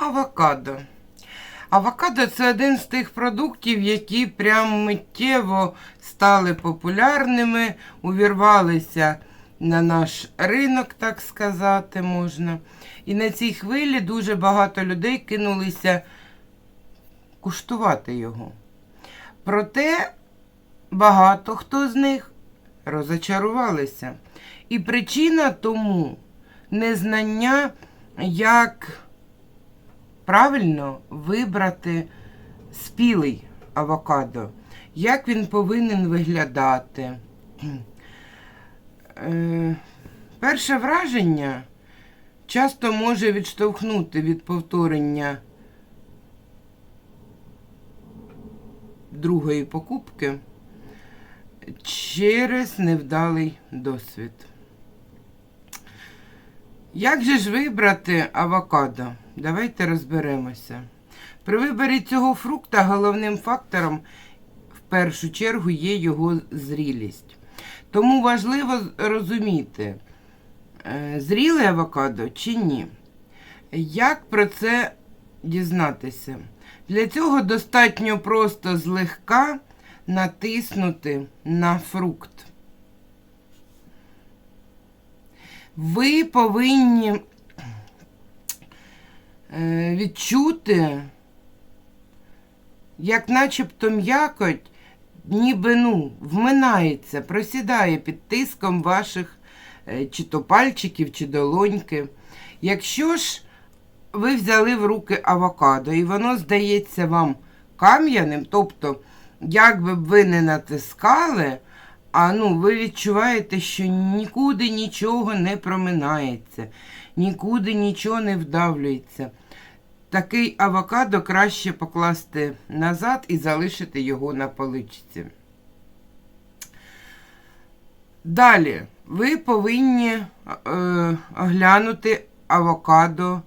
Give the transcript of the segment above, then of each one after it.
Авокадо. Авокадо це один з тих продуктів, які прям миттєво стали популярними, увірвалися на наш ринок, так сказати можна. І на цій хвилі дуже багато людей кинулися куштувати його. Проте багато хто з них розочарувалися. І причина тому незнання, як правильно вибрати спілий авокадо, як він повинен виглядати. Е, перше враження часто може відштовхнути від повторення другої покупки через невдалий досвід. Як же ж вибрати авокадо? Давайте розберемося. При виборі цього фрукта головним фактором в першу чергу є його зрілість. Тому важливо розуміти, е, зріле авокадо чи ні. Як про це дізнатися? Для цього достатньо просто злегка натиснути на фрукт. Ви повинні відчути, як начебто м'якоть, ніби ну, вминається, просідає під тиском ваших е, чи то пальчиків, чи долоньки. Якщо ж ви взяли в руки авокадо, і воно здається вам кам'яним, тобто, як би ви не натискали, а ну, ви відчуваєте, що нікуди нічого не проминається, нікуди нічого не вдавлюється. Такий авокадо краще покласти назад і залишити його на поличці. Далі ви повинні е, оглянути авокадо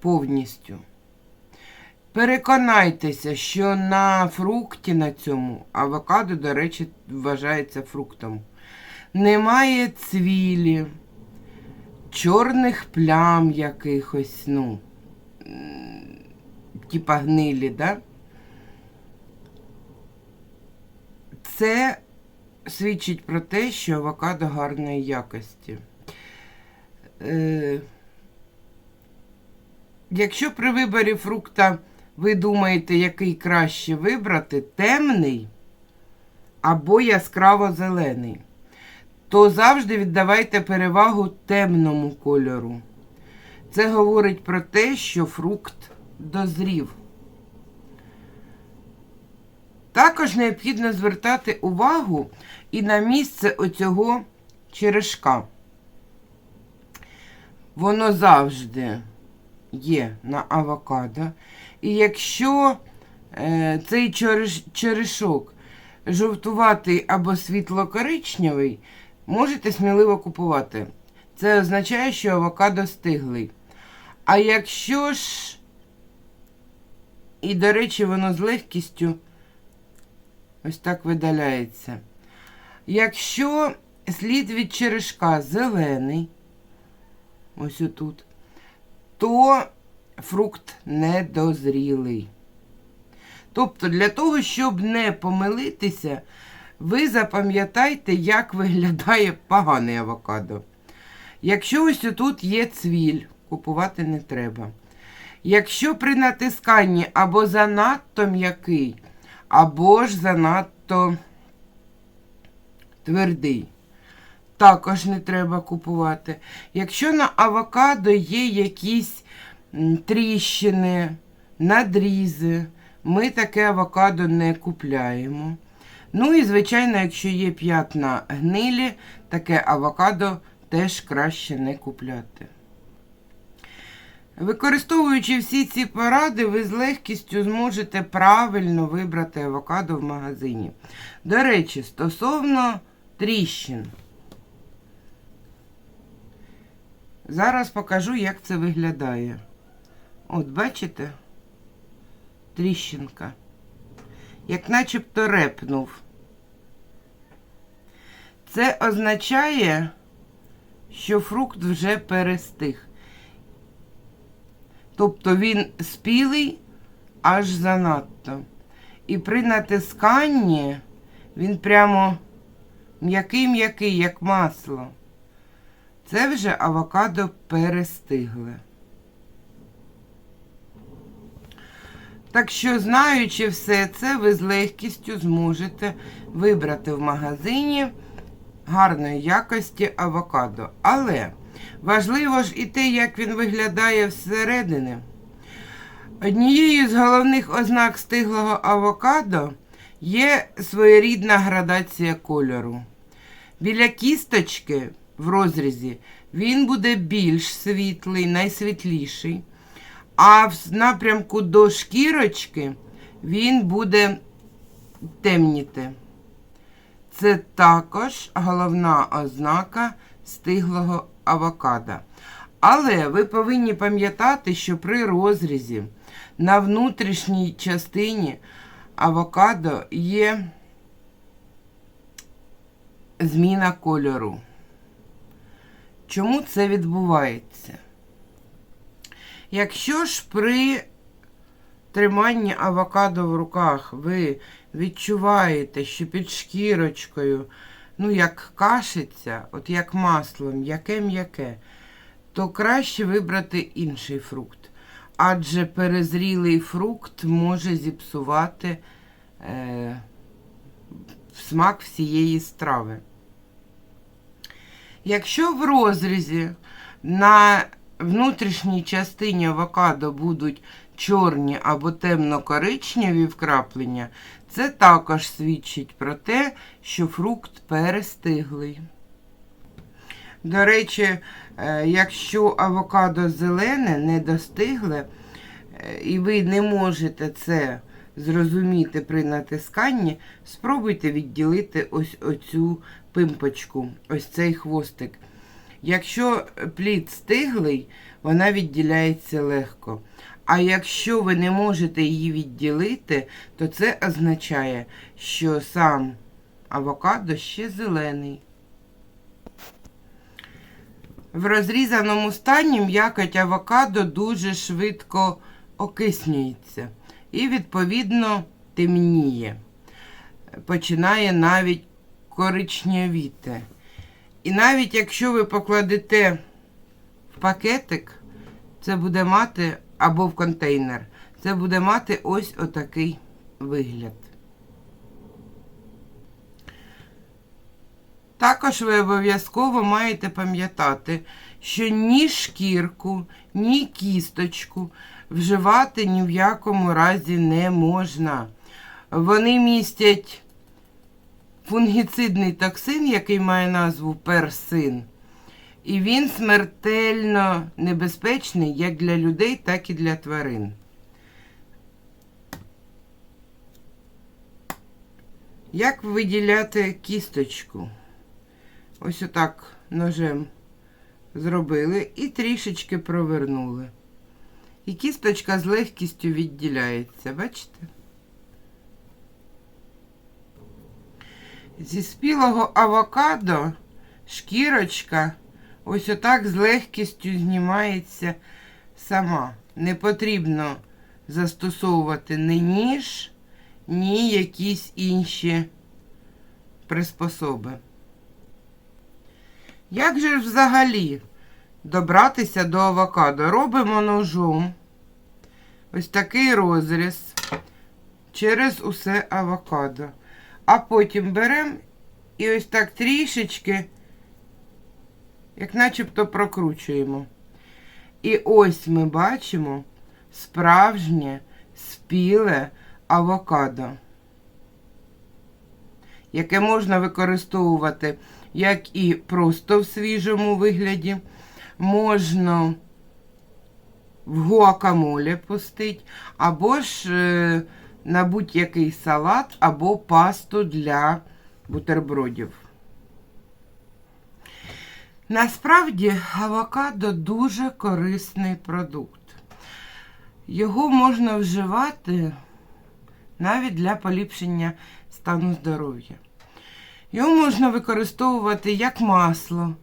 повністю. Переконайтеся, що на фрукті на цьому авокадо, до речі, вважається фруктом. Немає цвілі, чорних плям якихось, ну, типа гнилі, да? Це свідчить про те, що авокадо гарної якості. Е, Якщо при виборі фрукта ви думаєте, який краще вибрати, темний або яскраво зелений, то завжди віддавайте перевагу темному кольору. Це говорить про те, що фрукт дозрів. Також необхідно звертати увагу і на місце оцього черешка. Воно завжди є на авокадо. І якщо е, цей череш, черешок жовтуватий або світло-коричневий, можете сміливо купувати. Це означає, що авокадо стиглий. А якщо ж, і, до речі, воно з легкістю ось так видаляється. Якщо слід від черешка зелений, ось отут, то фрукт недозрілий. Тобто, для того, щоб не помилитися, ви запам'ятайте, як виглядає поганий авокадо. Якщо ось тут є цвіль, купувати не треба. Якщо при натисканні або занадто м'який, або ж занадто твердий, також не треба купувати. Якщо на авокадо є якісь тріщини, надрізи, ми таке авокадо не купляємо. Ну і, звичайно, якщо є п'ятна гнилі, таке авокадо теж краще не купляти. Використовуючи всі ці поради, ви з легкістю зможете правильно вибрати авокадо в магазині. До речі, стосовно тріщин. Зараз покажу, як це виглядає. От, бачите? Тріщинка. Як начебто репнув. Це означає, що фрукт вже перестиг. Тобто він спілий аж занадто. І при натисканні він прямо м'який-м'який, як масло. Це вже авокадо перестигле. Так що, знаючи все це, ви з легкістю зможете вибрати в магазині гарної якості авокадо. Але важливо ж і те, як він виглядає всередини. Однією з головних ознак стиглого авокадо є своєрідна градація кольору. Біля кісточки в розрізі він буде більш світлий, найсвітліший. А в напрямку до шкірочки він буде темніти. Це також головна ознака стиглого авокадо. Але ви повинні пам'ятати, що при розрізі на внутрішній частині авокадо є зміна кольору. Чому це відбувається? Якщо ж при триманні авокадо в руках ви відчуваєте, що під шкірочкою, ну, як кашиться, от як масло, м'яке-м'яке, то краще вибрати інший фрукт. Адже перезрілий фрукт може зіпсувати е, смак всієї страви. Якщо в розрізі на внутрішній частині авокадо будуть чорні або темно-коричневі вкраплення, це також свідчить про те, що фрукт перестиглий. До речі, е, якщо авокадо зелене, не достигле, е, і ви не можете це зрозуміти при натисканні, спробуйте відділити ось оцю пимпочку, ось цей хвостик. Якщо плід стиглий, вона відділяється легко. А якщо ви не можете її відділити, то це означає, що сам авокадо ще зелений. В розрізаному стані м'якоть авокадо дуже швидко окиснюється і, відповідно, темніє. Починає навіть коричневіти. І навіть якщо ви покладете в пакетик, це буде мати або в контейнер, це буде мати ось отакий вигляд. Також ви обов'язково маєте пам'ятати, що ні шкірку, ні кісточку вживати ні в якому разі не можна. Вони містять фунгіцидний токсин, який має назву персин. І він смертельно небезпечний як для людей, так і для тварин. Як виділяти кісточку? Ось отак ножем зробили і трішечки провернули. І кісточка з легкістю відділяється, бачите? Зі спілого авокадо шкірочка ось отак з легкістю знімається сама. Не потрібно застосовувати ні ніж, ні якісь інші приспособи. Як же ж взагалі добратися до авокадо? Робимо ножом ось такий розріз через усе авокадо. А потім беремо і ось так трішечки, як начебто прокручуємо. І ось ми бачимо справжнє спіле авокадо, яке можна використовувати як і просто в свіжому вигляді, можна в гуакамолі пустити, або ж е, на будь-який салат, або пасту для бутербродів. Насправді авокадо дуже корисний продукт. Його можна вживати навіть для поліпшення стану здоров'я. Його можна використовувати як масло,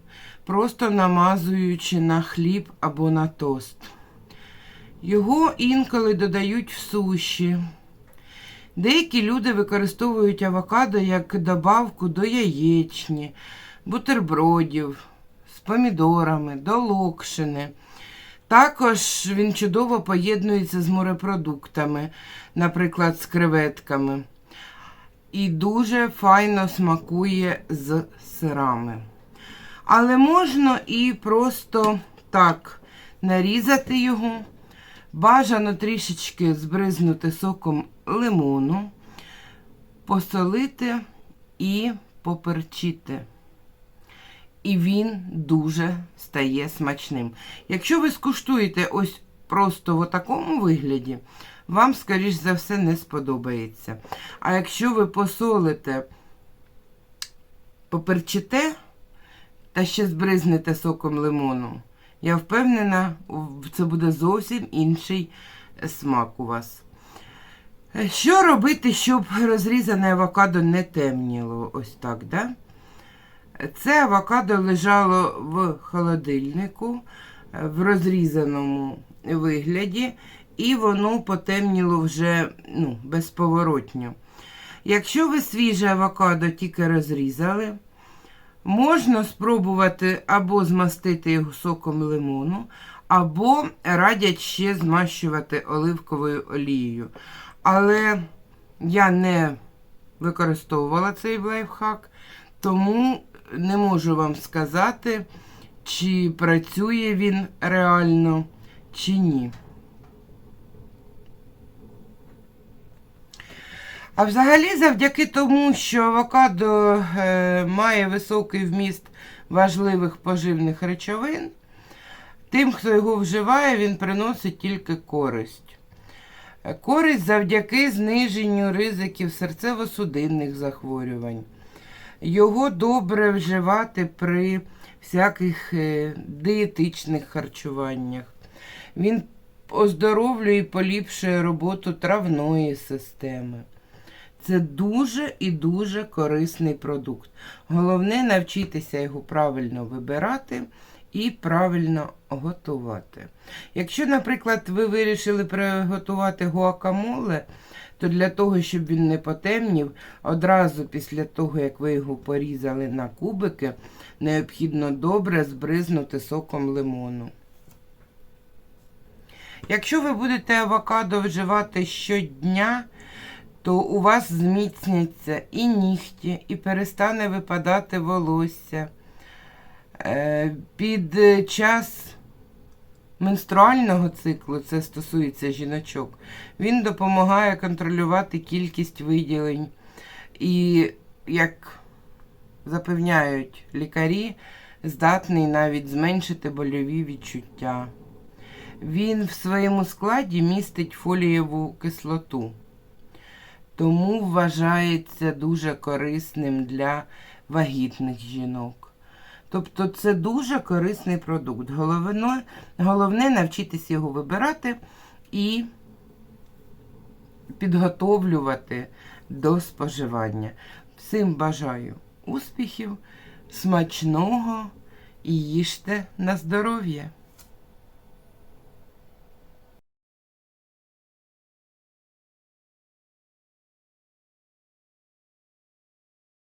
просто намазуючи на хліб або на тост. Його інколи додають в суші. Деякі люди використовують авокадо як добавку до яєчні, бутербродів помідорами, до локшини. Також він чудово поєднується з морепродуктами, наприклад, з креветками. І дуже файно смакує з сирами. Але можна і просто так нарізати його. Бажано трішечки збризнути соком лимону, посолити і поперчити. І він дуже стає смачним. Якщо ви скуштуєте ось просто в такому вигляді, вам, скоріш за все, не сподобається. А якщо ви посолите, поперчите та ще збризнете соком лимону, я впевнена, це буде зовсім інший смак у вас. Що робити, щоб розрізане авокадо не темніло? Ось так, да? Це авокадо лежало в холодильнику в розрізаному вигляді, і воно потемніло вже ну, безповоротньо. Якщо ви свіже авокадо тільки розрізали, можна спробувати або змастити його соком лимону, або радять ще змащувати оливковою олією. Але я не використовувала цей лайфхак, тому не можу вам сказати, чи працює він реально, чи ні. А взагалі, завдяки тому, що авокадо е, має високий вміст важливих поживних речовин, тим, хто його вживає, він приносить тільки користь. Користь завдяки зниженню ризиків серцево-судинних захворювань. Його добре вживати при всяких е, дієтичних харчуваннях. Він оздоровлює і поліпшує роботу травної системи. Це дуже і дуже корисний продукт. Головне навчитися його правильно вибирати і правильно готувати. Якщо, наприклад, ви вирішили приготувати гуакамоле, то для того, щоб він не потемнів, одразу після того, як ви його порізали на кубики, необхідно добре збризнути соком лимону. Якщо ви будете авокадо вживати щодня, то у вас зміцняться і нігті, і перестане випадати волосся. Е, Під час менструального циклу, це стосується жіночок, він допомагає контролювати кількість виділень. І, як запевняють лікарі, здатний навіть зменшити больові відчуття. Він в своєму складі містить фолієву кислоту тому вважається дуже корисним для вагітних жінок. Тобто це дуже корисний продукт. Головне, головне навчитися його вибирати і підготовлювати до споживання. Всім бажаю успіхів, смачного і їжте на здоров'я!